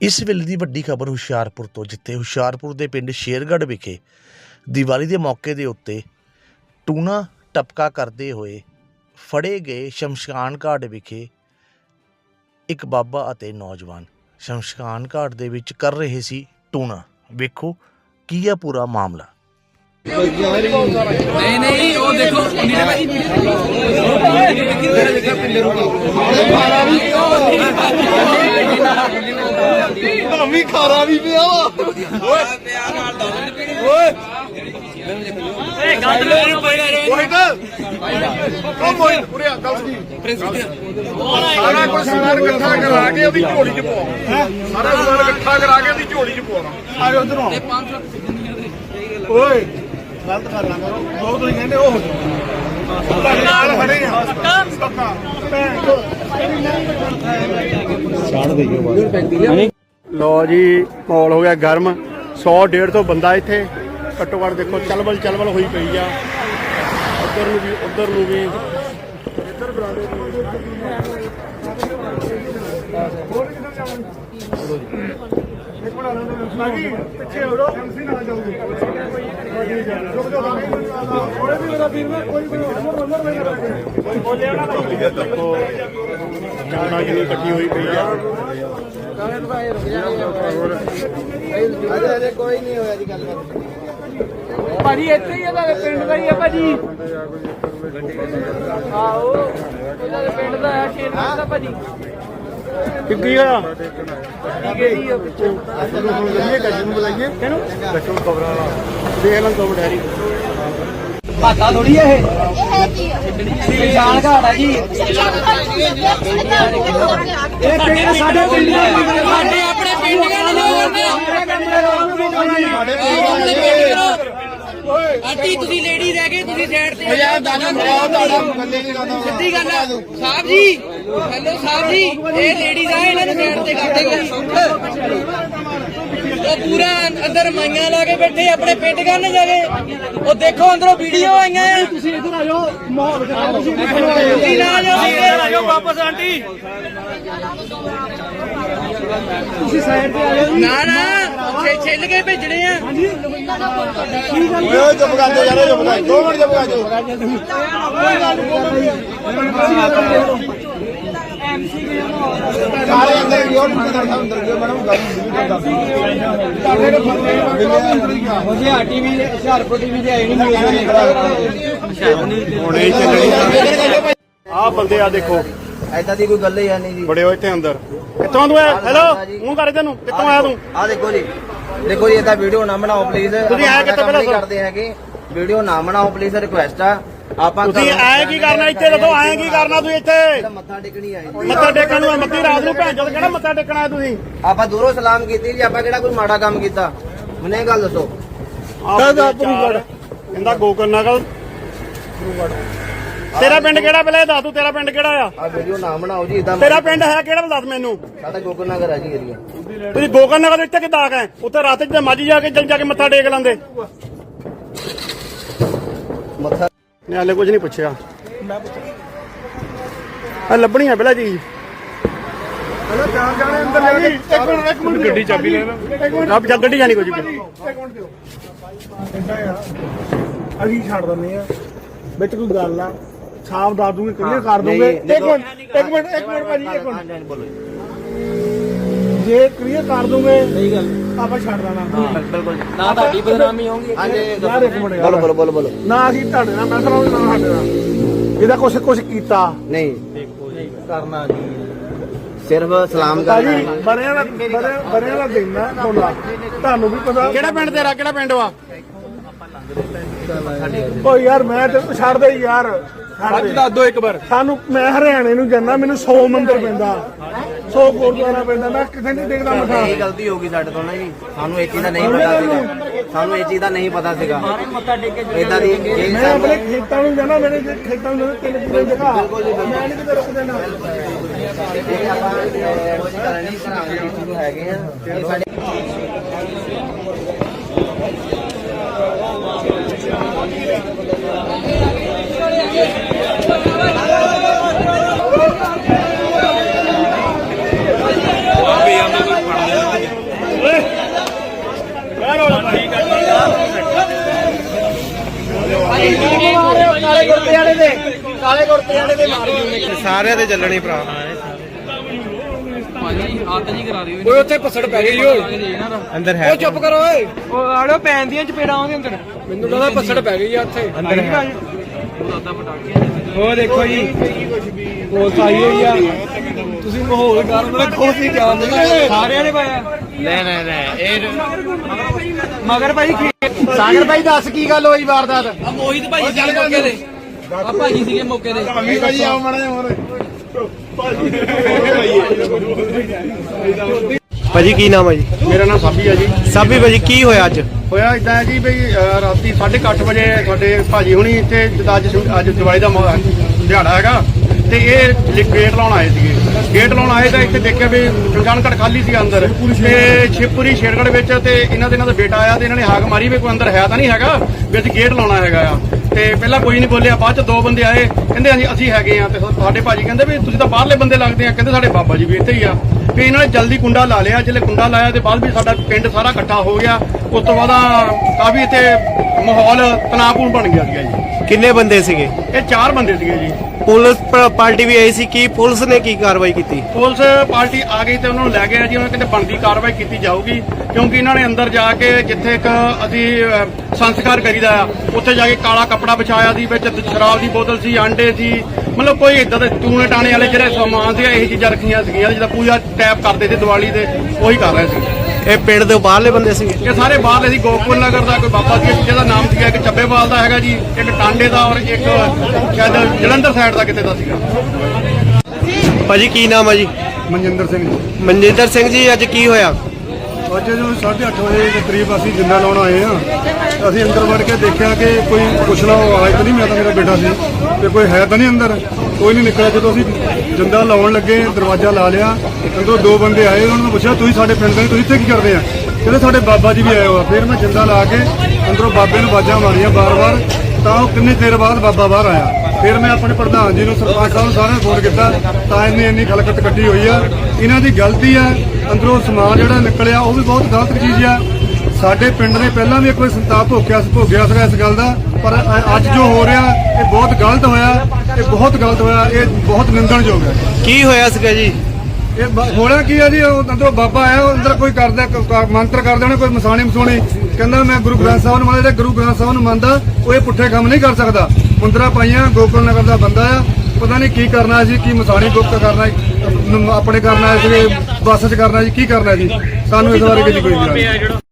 ਇਸ ਵੇਲੇ ਦੀ ਵੱਡੀ ਖਬਰ ਹੁਸ਼ਿਆਰਪੁਰ ਤੋਂ ਜਿੱਥੇ ਹੁਸ਼ਿਆਰਪੁਰ ਦੇ ਪਿੰਡ ਸ਼ੇਰਗੜ੍ਹ ਵਿਖੇ ਦੀਵਾਲੀ ਦੇ ਮੌਕੇ ਦੇ ਉੱਤੇ ਟੂਣਾ ਟਪਕਾ ਕਰਦੇ ਹੋਏ ਫੜੇ ਗਏ ਸ਼ਮਸ਼ਾਨ ਘਾਟ ਵਿਖੇ ਇੱਕ ਬਾਬਾ ਅਤੇ ਨੌਜਵਾਨ ਸ਼ਮਸ਼ਾਨ ਘਾਟ ਦੇ ਵਿੱਚ ਕਰ ਰਹੇ ਸੀ ਟੂਣਾ ਵੇਖੋ ਕੀ ਹੈ ਪੂਰਾ ਮਾਮਲਾ ਨਹੀਂ ਨਹੀਂ ਉਹ ਦੇਖੋ ਨੀਲੇ ਭਾਜੀ ਮੰਮੀ ਖਾਰਾ ਵੀ ਪਿਆ ਵਾ। ਮੋਹਿਤ। ਉਹ ਮੋਹਿਤ ਉਰੇ ਆ ਗੱਲ ਸੁਣੀ। ਸਾਰਾ ਕੁਝ ਸਮਾਨ ਇਕੱਠਾ ਕਰਾ ਕੇ ਉਹਦੀ ਝੋਲੀ 'ਚ ਪਵਾਉਣਾ ਸਾਰਾ ਸਮਾਨ ਇਕੱਠਾ ਕਰਾ ਕੇ ਉਹਦੀ ਝੋਲੀ 'ਚ ਪਵਾਉਣਾ ਆ ਜਾ ਉਧਰੋਂ ਓਏ ਗਲਤ ਕਰ ਨਾ ਕਰੋ ਜੋ ਤੁਸੀਂ ਕਹਿੰਦੇ ਉਹ ਨਾਲ ਖੜੇ ਆ। ਸੱਕਾ ਲੋ ਜੀ, ਮਾਹੌਲ ਹੋ ਗਿਆ ਗਰਮ। 100 150 ਬੰਦਾ ਇੱਥੇ। ਘੱਟੋ ਘੱਟ ਦੇਖੋ, ਚਲਬਲ ਚਲਬਲ ਹੋਈ ਪਈ ਆ। ਉੱਧਰ ਨੂੰ ਵੀ, ਉੱਧਰ ਨੂੰ ਵੀ। ਇੱਧਰ ਬਰਾਦੇ ਇੱਕ ਮਿੰਟ ਆਨੰਦ ਜੀ ਪਿੱਛੇ ਹੋ ਰੋ ਐਮਸੀ ਨਾਲ ਜਾਊਗੀ ਥੋੜੇ ਵੀ ਮੇਰਾ ਵੀਰ ਨਾ ਕੋਈ ਵੀ ਅੰਦਰ ਅੰਦਰ ਨਹੀਂ ਰੱਖੇ ਕੋਈ ਬੋਲਿਆ ਨਾ ਦੇਖੋ ਕਾਣਾ ਜਿਹੀ ਇਕੱਠੀ ਹੋਈ ਪਈ ਆ ਭਾਜੀ, ਇੱਥੇ ਹੀ ਆ ਤੁਹਾਡੇ ਪਿੰਡ ਦਾ ਹੀ ਆ ਭਾਜੀ। ਆਓ ਇਹਨਾਂ ਦੇ ਪਿੰਡ ਦਾ ਆ ਸ਼ੇਰ ਦਾ ਭਾਜੀ। ਕੀ ਕੀ ਹੋਇਆ? ਹੈ ਅਸਲ ਨੂੰ ਬੁਲਾਈਏ ਗੱਡੀ ਨੂੰ ਬੁਲਾਈਏ ਕਿਹਨੂੰ ਗੱਡੀ ਨੂੰ ਕਬਰਾਂ ਵਾਲਾ ਦੇਖ ਲਾਂ ਕਬਰ ਡੈਰੀ ਭਾਤਾ ਥੋੜੀ ਆ ਇਹ ਸ਼ਾਨ ਘਾਟ ਆ? ਜੀ ਇਹ ਪਿੰਡ ਸਾਡੇ ਪਿੰਡ ਦਾ ਸਾਡੇ ਆਪਣੇ ਪਿੰਡ ਆਂਟੀ ਤੁਸੀਂ ਲੇਡੀ ਰਹਿ ਗਏ ਤੁਸੀਂ ਸਾਈਡ ਤੇ ਯਾਰ ਦਾਦਾ ਸਿੱਧੀ ਗੱਲ ਆ। ਸਾਹਿਬ ਜੀ ਹੈਲੋ ਸਾਹਿਬ ਜੀ ਇਹ ਲੇਡੀਜ਼ ਆ ਇਹਨਾਂ ਨੂੰ ਸਾਈਡ ਤੇ ਕਰ ਦੇਗੇ ਉਹ ਪੂਰਾ ਅੰਦਰ ਮਾਈਆਂ ਲਾ ਕੇ ਬੈਠੇ ਆਪਣੇ ਪਿੰਡ ਕਰਨ ਜਾਵੇ। ਉਹ ਦੇਖੋ ਅੰਦਰੋਂ ਵੀਡੀਓ ਆਈਆਂ ਆ। ਤੁਸੀਂ ਇੱਧਰ ਆ ਜਾਓ ਮਾਹੌਲ ਤੁਸੀਂ ਨਾ ਜਾਓ ਇੱਧਰ ਆ ਜਾਓ ਵਾਪਸ ਆਂਟੀ। ਤੁਸੀਂ ਸਾਈਡ ਤੇ ਆ ਜਾਓ ਨਾ ਨਾ ਛੇ ਛਿੱਲ ਕੇ ਭੇਜਣੇ ਆ। ਓਏ ਚੁੱਪ ਕਰ ਜਾ ਯਾਰ ਚੁੱਪ ਕਰ ਦੋ ਮਿੰਟ ਚੁੱਪ ਕਰ ਜਾ ਸਾਰੇ ਅੰਦਰ ਗਿਓ ਅੰਦਰ ਅੰਦਰ ਗਿਓ ਮੈਡਮ ਗੱਲ ਨਹੀਂ ਕਰਦਾ ਸਾਡੇ ਦੇ ਬੰਦੇ ਹੁਸ਼ਿਆਰ ਟੀਵੀ ਹੁਸ਼ਿਆਰਪੁਰ ਟੀਵੀ ਤੇ ਆਈ ਨਹੀਂ ਹੁਣੇ ਹੀ ਚੱਲਣੀ ਆ ਬੰਦੇ ਆ ਦੇਖੋ। ਐਦਾਂ ਦੀ ਕੋਈ ਗੱਲ ਹੀ ਹੈ ਨਹੀਂ ਜੀ। ਬੜੇ ਹੋ ਇੱਥੇ ਅੰਦਰ। ਕਿੱਥੋਂ ਤੂੰ ਆਇਆ ਹੈਲੋ ਮੂੰਹ ਕਰ ਤੈਨੂੰ ਕਿੱਥੋਂ ਆਇਆ ਤੂੰ? ਆ ਦੇਖੋ ਜੀ। ਦੇਖੋ ਜੀ ਇਹਦਾ ਵੀਡੀਓ ਨਾ ਬਣਾਓ ਪਲੀਜ਼ ਤੁਸੀਂ ਆਏ ਕਿੱਥੋਂ ਪਹਿਲਾਂ? ਕਰਦੇ ਹੈਗੇ। ਵੀਡੀਓ ਨਾ ਬਣਾਓ ਪਲੀਜ਼ ਰਿਕੁਐਸਟ ਆ। ਆਪਾਂ ਤੁਸੀਂ ਆਏ ਕੀ ਕਰਨਾ ਇੱਥੇ? ਦੱਸੋ ਆਏ ਕੀ ਕਰਨਾ? ਤੁਸੀਂ ਇੱਥੇ? ਮੱਥਾ ਟੇਕਣੀ ਆਏ ਜੀ। ਮੱਥਾ ਟੇਕਣ ਨੂੰ ਮੱਤੀ ਰਾਤ ਨੂੰ ਭੈਣ ਚੋਦ ਕਿਹੜਾ ਮੱਥਾ ਟੇਕਣਾ ਹੈ ਤੁਸੀਂ। ਆਪਾਂ ਦੂਰੋਂ ਸਲਾਮ ਕੀਤੀ ਜੀ ਆਪਾਂ ਕਿਹੜਾ ਕੋਈ ਮਾੜਾ ਕੰਮ ਕੀਤਾ? ਮੈਨੂੰ ਇਹ ਗੱਲ ਦੱਸੋ। ਕਾਹਦਾ ਗੁਰੂਗੜ ਕਹਿੰਦਾ ਗੋਕਰਨ ਨਗਲ ਤੇਰਾ ਪਿੰਡ ਕਿਹੜਾ ਪਹਿਲਾਂ ਦੱਸ ਤੂੰ ਤੇਰਾ ਪਿੰਡ ਕਿਹੜਾ ਆ? ਆ ਵੀਡੀਓ ਨਾ ਬਣਾਓ ਜੀ ਇਦਾਂ ਤੇਰਾ ਪਿੰਡ ਹੈ ਕਿਹੜਾ ਦੱਸ ਮੈਨੂੰ? ਸਾਡਾ ਗੋਕੁਲ ਨਗਰ ਹੈ ਜੀ ਏਰੀਆ ਤੁਸੀਂ ਗੋਕਰਨ ਨਗਰ ਇੱਥੇ ਕਿੱਦਾਂ ਆ ਗਏ? ਉੱਥੇ ਰਾਤ ਚ ਮਾਜੀ ਜਾ ਕੇ ਜਲ ਜਾ ਕੇ ਮੱਥਾ ਟੇਕ ਲੈਂਦੇ। ਮੱਥਾ ਨੇ ਹਾਲੇ ਕੁਝ ਨਹੀਂ ਪੁੱਛਿਆ ਆ ਲੱਭਣੀ ਆ ਪਹਿਲਾਂ ਜੀ ਹਲੋ ਚਾਰ ਜਾਣੇ ਅੰਦਰ ਜਾ ਕੇ ਇੱਕ ਮਿੰਟ ਇੱਕ ਮਿੰਟ ਗੱਡੀ ਚਾਬੀ ਲੈ ਲੈ ਮਿੰਟ ਆਪ ਜਾ ਗੱਡੀ ਜਾਣੀ ਕੁਝ ਵੀ ਇੱਕ ਮਿੰਟ ਦਿਓ ਅਸੀਂ ਛੱਡ ਦਿੰਦੇ ਆ ਵਿੱਚ ਕੋਈ ਗੱਲ ਆ ਸਾਫ਼ ਦੱਸ ਦੂੰਗੇ ਕਲੀਅਰ ਕਰ ਦੂੰਗੇ ਇੱਕ ਮਿੰਟ ਇੱਕ ਮਿੰਟ ਇੱਕ ਮਿੰਟ ਭਾਜੀ ਇੱਕ ਮਿੰਟ। ਜੇ ਕਲੀਅਰ ਕਰ ਦੂੰਗੇ ਸਹੀ ਗੱਲ ਆਪਾਂ ਛੱਡ ਦੇਣਾ। ਬਿਲਕੁਲ। ਨਾ ਤੁਹਾਡੀ ਬਦਨਾਮੀ ਹੋਊਗੀ। ਹਾਂਜੀ ਯਾਰ ਇੱਕ ਮਿੰਟ ਬੋਲੋ ਯਾਰ ਬੋਲੋ ਬੋਲੋ ਬੋਲੋ ਨਾ ਅਸੀਂ ਤੁਹਾਡੇ ਨਾਲ ਮੈਂ ਕਰਾਉਂ ਨਾ ਸਾਡੇ ਨਾਲ। ਜਿਹਦਾ ਕੁਛ ਕੁਛ ਕੀਤਾ। ਨਹੀਂ। ਕਰਨਾ ਜੀ ਸਿਰਫ ਸਲਾਮ ਕਰਨਾ ਭਾਜੀ ਜੀ। ਬਣਿਆ ਦਾ ਬਣਿਆ ਬਣਿਆ ਦਾ ਦਿਨ ਤੁਹਾਡਾ। ਤੁਹਾਨੂੰ ਵੀ ਪਤਾ ਕਿਹੜਾ ਪਿੰਡ ਤੇਰਾ? ਕਿਹੜਾ ਪਿੰਡ ਵਾ? ਓ ਯਾਰ ਮੈਂ ਤੇ ਛੱਡ ਦੇ ਯਾਰ। ਛੱਡ ਦੇ। ਦੱਸ ਦੋ ਇੱਕ ਵਾਰ। ਸਾਨੂੰ ਮੈਂ ਹਰਿਆਣੇ ਨੂੰ ਜਾਂਦਾ ਮੈਨੂੰ 100 ਮੰਦਿਰ ਪੈਂਦਾ। 100 ਗੁਰਦੁਆਰਾ ਪੈਂਦਾ ਮੈਂ ਕਿਤੇ ਨਹੀਂ ਦੇਖਦਾ ਮਠਾ ਇਹ ਗਲਤੀ ਹੋ ਗਈ ਸਾਡੇ ਤੋਂ ਨਾ ਜੀ। ਸਾਨੂੰ ਇਹ ਚੀਜ਼ ਦਾ ਨਹੀਂ ਪਤਾ ਸੀਗਾ। ਸਾਨੂੰ ਇਹ ਚੀਜ਼ ਦਾ ਨਹੀਂ ਪਤਾ ਸੀਗਾ। ਮੱਥਾ ਟੇਕ ਕੇ ਇਦਾਂ ਦੀ ਇਹ ਮੈਂ ਆਪਣੇ ਖੇਤਾਂ ਨੂੰ ਜਾਣਾ ਮੇਰੇ ਜੇ ਖੇਤਾਂ ਨੂੰ ਜਾਣਾ ਤਿੰਨ ਕਿਲੋ ਜਗ੍ਹਾ ਮੈਂ ਨਹੀਂ ਕਿਤੇ ਰੁਕ ਦੇਣਾ ਇਹ ਆਪਾਂ ਕੁਝ ਕਰਨ ਹੈਗੇ ਆ। ਇਹ ਸਾਡੇ ਸਾਰਿਆਂ ਦੇ ਚੱਲਣੇ ਭਰਾ। ਭਾਜੀ ਉੱਥੇ ਪਸੜ ਪੈ ਗਈ ਓਏ। ਅੰਦਰ ਹੈ ਓ ਚੁੱਪ ਕਰੋ ਓਏ। ਆੜੋ ਪੈਣ ਦੀਆਂ ਚਪੇੜਾਂ ਉਹਦੇ ਅੰਦਰ। ਮੈਨੂੰ ਲੱਗਦਾ ਪਸੜ ਪੈ ਗਈ ਆ ਉੱਥੇ। ਅੰਦਰ ਹੈ। ਉਹ ਦੇਖੋ ਜੀ। ਪੁਲਿਸ ਆਈ ਹੋਈ ਆ। ਤੁਸੀਂ ਮਾਹੌਲ ਕਰ ਮੇਰੇ ਖੋਸ ਨਹੀਂ ਜਾਣਦੇ ਸਾਰਿਆਂ ਨੇ ਪਾਇਆ। ਨਹੀਂ ਨਹੀਂ ਨਹੀਂ ਇਹ ਮਗਰ ਭਾਈ ਸਾਗਰ ਭਾਈ ਦੱਸ ਕੀ ਗੱਲ ਹੋਈ ਵਾਰਦਾਤ? ਆ ਮੋਹਿਤ ਭਾਈ ਸੀਗੇ ਮੌਕੇ ਤੇ। ਆ ਭਾਜੀ ਸੀਗੇ ਮੌਕੇ ਤੇ। ਭਾਜੀ ਆਓ ਮਾੜਾ ਜਿਹਾ ਹੋਰ। ਭਾਜੀ ਕੀ ਨਾਮ ਹੈ ਜੀ? ਮੇਰਾ ਨਾਮ ਸਾਬੀ ਹੈ ਜੀ। ਸਾਬੀ ਭਾਜੀ ਕੀ ਹੋਇਆ ਅੱਜ? ਹੋਇਆ ਇਦਾਂ ਹੈ ਜੀ ਬਈ ਅਹ, ਰਾਤੀ 8:30 ਵਜੇ ਤੁਹਾਡੇ ਭਾਜੀ ਹੁਣੀ ਇੱਥੇ ਜਿੱਦਾਂ ਅੱਜ ਸ਼ੁ- ਅੱਜ ਦਿਵਾਲੀ ਦਾ ਮੌ- ਦਿਹਾੜਾ ਹੈਗਾ ਤੇ ਇਹ ਲਿ- ਗੇਟ ਲਾਉਣ ਆਏ ਸੀਗੇ। ਗੇਟ ਲਾਉਣ ਆਏ ਤਾਂ ਇੱਥੇ ਦੇਖਿਆ ਵੀ ਘਾਟ ਖਾਲੀ ਸੀ ਅੰਦਰ। ਤੇ ਸ਼ਿਵਪੁਰੀ ਸ਼ੇਰਗੜ੍ਹ ਵਿੱਚ ਤੇ ਇਹਨਾਂ ਦੇ ਇਹਨਾਂ ਦਾ ਬੇਟਾ ਆਇਆ ਤੇ ਇਹਨਾਂ ਨੇ ਹਾਕ ਮਾਰੀ ਵੀ ਕੋਈ ਅੰਦਰ ਹੈ ਤਾਂ ਨਹੀਂ ਹੈਗਾ ਵੀ ਅਸੀਂ ਗੇਟ ਲਾਉਣਾ ਹੈਗਾ ਆ। ਤੇ ਪਹਿਲਾਂ ਕੋਈ ਨਹੀਂ ਬੋਲਿਆ, ਬਾਅਦ ਚ ਦੋ ਬੰਦੇ ਆਏ, ਕਹਿੰਦੇ ਅਸੀਂ ਅਸੀਂ ਹੈਗੇ ਆ ਤੇ ਸਾਡੇ ਭਾਜੀ ਕਹਿੰਦੇ ਵੀ ਤੁਸੀਂ ਤਾਂ ਬਾਹਰਲੇ ਬੰਦੇ ਲੱਗਦੇ ਆ, ਕਹਿੰਦੇ ਸਾਡੇ ਬਾਬਾ ਜੀ ਵੀ ਇੱਥੇ ਹੀ ਆ। ਵੀ ਇਹਨਾਂ ਨੇ ਜਲਦੀ ਕੁੰਡਾ ਲਾ ਲਿਆ ਜਿਹੜੇ ਕੁੰਡਾ ਲਾਇਆ ਤੇ ਬਾਅਦ ਵੀ ਸਾਡਾ ਪਿੰਡ ਸਾਰਾ ਇਕੱਠਾ ਹੋ ਗਿਆ। ਉਸ ਤੋਂ ਬਾਅਦ ਕਾਫੀ ਇੱਥੇ ਮਾਹੌਲ ਤਣਾਅਪੂਰਨ ਬਣ ਗਿਆ ਸੀਗਾ ਜੀ। ਕਿੰਨੇ ਬੰਦੇ ਸੀਗੇ? ਇਹ ਚਾਰ ਬੰਦੇ ਸੀਗੇ ਜੀ। ਪੁਲਿਸ ਪ- ਪਾਰਟੀ ਵੀ ਆਈ ਸੀ ਕੀ ਪੁਲਿਸ ਨੇ ਕੀ ਕਾਰਵਾਈ ਕੀਤੀ? ਪੁਲਿਸ ਪਾਰਟੀ ਆ ਗਈ ਤੇ ਉਹਨਾਂ ਨੂੰ ਲੈ ਗਿਆ ਜੀ ਉਹਨਾਂ ਕਹਿੰਦੇ ਬਣਦੀ ਕਾਰਵਾਈ ਕੀਤੀ ਜਾਊਗੀ ਕਿਉਂਕਿ ਇਹਨਾਂ ਨੇ ਅੰਦਰ ਜਾ ਕੇ ਜਿੱਥੇ ਇੱਕ ਅਸੀਂ ਅਹ, ਸੰਸਕਾਰ ਕਰੀਦਾ ਆ ਉੱਥੇ ਜਾ ਕੇ ਕਾਲਾ ਕੱਪੜਾ ਵਿਛਾਇਆ ਸੀ ਵਿੱਚ ਸ਼ਰਾਬ ਦੀ ਬੋਤਲ ਸੀ ਆਂਡੇ ਸੀ ਮਤਲਬ ਕੋਈ ਇਦਾਂ ਦੇ ਟੂਣੇ ਟਾਣੇ ਵਾਲੇ ਜਿਹੜੇ ਸਮਾਨ ਸੀ ਇਹ ਚੀਜ਼ਾਂ ਰੱਖੀਆਂ ਸੀਗੀਆਂ ਜਿਹਦਾ ਪੂਜਾ ਟੈਪ ਕਰਦੇ ਸੀ ਦੀਵਾਲੀ ਦੇ ਉਹੀ ਕਰ ਰਹੇ ਸੀ। ਇਹ ਪਿੰਡ ਦੇ ਬਾਹਰਲੇ ਬੰਦੇ ਸੀਗੇ। ਇਹ ਸਾਰੇ ਬਾਹਰਲੇ ਸੀ ਗੋਕੁਲ ਨਗਰ ਦਾ ਕੋਈ ਬਾਬਾ ਜੀ ਜਿਹਦਾ ਨਾਮ ਸੀਗਾ ਇੱਕ ਚੱਬੇਵਾਲ ਦਾ ਹੈਗਾ ਜੀ ਇੱਕ ਟਾਂਡੇ ਦਾ ਔਰ ਇੱਕ ਸ਼ਾਇਦ ਜਲੰਧਰ ਸਾਈਡ ਦਾ ਕਿਤੇ ਦਾ ਸੀਗਾ। ਭਾਜੀ ਕੀ ਨਾਮ ਹੈ ਜੀ? ਮਨਜਿੰਦਰ ਸਿੰਘ ਜੀ। ਮਨਜਿੰਦਰ ਸਿੰਘ ਜੀ ਅੱਜ ਕੀ ਹੋਇਆ? ਅੱਜ ਜਦੋਂ 8:30 ਵਜੇ ਦੇ ਕਰੀਬ ਅਸੀਂ ਜਿੰਦਾ ਲਾਉਣ ਆਏ ਆ ਅਸੀਂ ਅੰਦਰ ਵੜ ਕੇ ਦੇਖਿਆ ਕਿ ਕੋਈ ਪੁੱਛਣਾ ਆਵਾਜ਼ ਤਾਂ ਨਹੀਂ ਮੈਂ ਤਾਂ ਮੇਰਾ ਬੇਟਾ ਸੀ ਤੇ ਕੋਈ ਹੈ ਤਾਂ ਨਹੀਂ ਅੰਦਰ ਕੋਈ ਨਹੀਂ ਨਿਕਲਿਆ। ਜਦੋਂ ਅਸੀਂ ਜਿੰਦਾ ਲਾਉਣ ਲੱਗੇ ਦਰਵਾਜ਼ਾ ਲਾ ਲਿਆ ਅੰਦਰੋਂ ਦੋ ਬੰਦੇ ਆਏ, ਉਹਨਾਂ ਨੂੰ ਪੁੱਛਿਆ, ਤੁਸੀਂ ਸਾਡੇ ਪਿੰਡ ਦੇ ਤੁਸੀਂ ਇੱਥੇ ਕੀ ਕਰਦੇ ਆ? ਕਹਿੰਦੇ, ਸਾਡੇ ਬਾਬਾ ਜੀ ਵੀ ਆਏ ਹੋ ਫਿਰ ਮੈਂ ਜਿੰਦਾ ਲਾ ਕੇ ਅੰਦਰੋਂ ਬਾਬੇ ਨੂੰ ਆਵਾਜ਼ਾਂ ਮਾਰੀਆਂ ਬਾਰ-ਬਾਰ, ਤਾਂ ਉਹ ਕਿੰਨੇ ਦੇਰ ਬਾਅਦ ਬਾਬਾ ਬਾਹਰ ਆਇਆ। ਫਿਰ ਮੈਂ ਆਪਣੇ ਪ੍ਰਧਾਨ ਜੀ ਨੂੰ, ਸਰਪੰਚ ਸਾਹਿਬ ਨੂੰ ਸਾਰਿਆਂ ਨੂੰ ਫੋਨ ਕੀਤਾ, ਤਾਂ ਇੰਨੀ ਇੰਨੀ ਖਲਕਤ ਕੱਢੀ ਹੋਈ ਆ। ਇਹਨਾਂ ਦੀ ਗਲਤੀ ਆ। ਅੰਦਰੋਂ ਸਮਾਨ ਜਿਹੜਾ ਨਿਕਲਿਆ, ਉਹ ਵੀ ਬਹੁਤ ਗਲਤ ਚੀਜ਼ ਆ। ਸਾਡੇ ਪਿੰਡ ਨੇ ਪਹਿਲਾਂ ਵੀ ਇੱਕ ਵਾਰ ਸੰਤਾਪ ਭੋਗਿਆ ਸੀ, ਭੋਗਿਆ ਸੀਗਾ ਇਸ ਗੱਲ ਦਾ, ਪਰ ਅੱਜ ਜੋ ਹੋ ਰਿਹਾ, ਇਹ ਬਹੁਤ ਗਲਤ ਹੋਇਆ, ਇਹ ਬਹੁਤ ਗਲਤ ਹੋਇਆ, ਇਹ ਬਹੁਤ ਨਿੰਦਣਯੋਗ ਹੈ। ਕੀ ਹੋਇਆ ਸੀਗਾ ਜੀ? ਇਹ ਬ- ਹੋਣਾ ਕੀ ਆ ਜੀ? ਉਹ ਅੰਦਰੋਂ ਬਾਬਾ ਆਇਆ, ਉਹ ਅੰਦਰ ਕੋਈ ਕਰਦਾ, ਕ- ਕ- ਮੰਤਰ ਕਰਦੇ ਉਹਨੇ ਕੋਈ ਮਸਾਣੀ ਮਸੂਣੀ। ਕਹਿੰਦਾ ਮੈਂ ਗੁਰੂ ਗ੍ਰੰਥ ਸਾਹਿਬ ਨੂੰ ਮੰਨਦਾ ਜਿਹੜਾ ਗੁਰੂ ਗ੍ਰੰਥ ਸਾਹਿਬ ਨੂੰ ਮੰਨਦਾ, ਉਹ ਇਹ ਪੁੱਠੇ ਕੰਮ ਨਹੀਂ ਕਰ ਸਕਦਾ। ਮੁੰਦਰਾ ਪਾਈਆਂ, ਗੋਕੁਲ ਨਗਰ ਦਾ ਬੰਦਾ ਆ। ਪਤਾ ਨਹੀਂ ਕੀ ਕਰਨਾ ਜੀ, ਕੀ ਮਸਾਣੀ ਗੁਪਤ ਕਰਨਾ ਨ- ਆਪਣੇ ਕਰਨਾ ਸੀ ਬੱਸ 'ਚ ਕਰਨਾ ਜੀ, ਕੀ ਕਰਨਾ ਜੀ? ਸਾਨੂੰ ਇਸ ਬਾਰੇ କିଛି ਕੋਈ ਨਹੀਂ।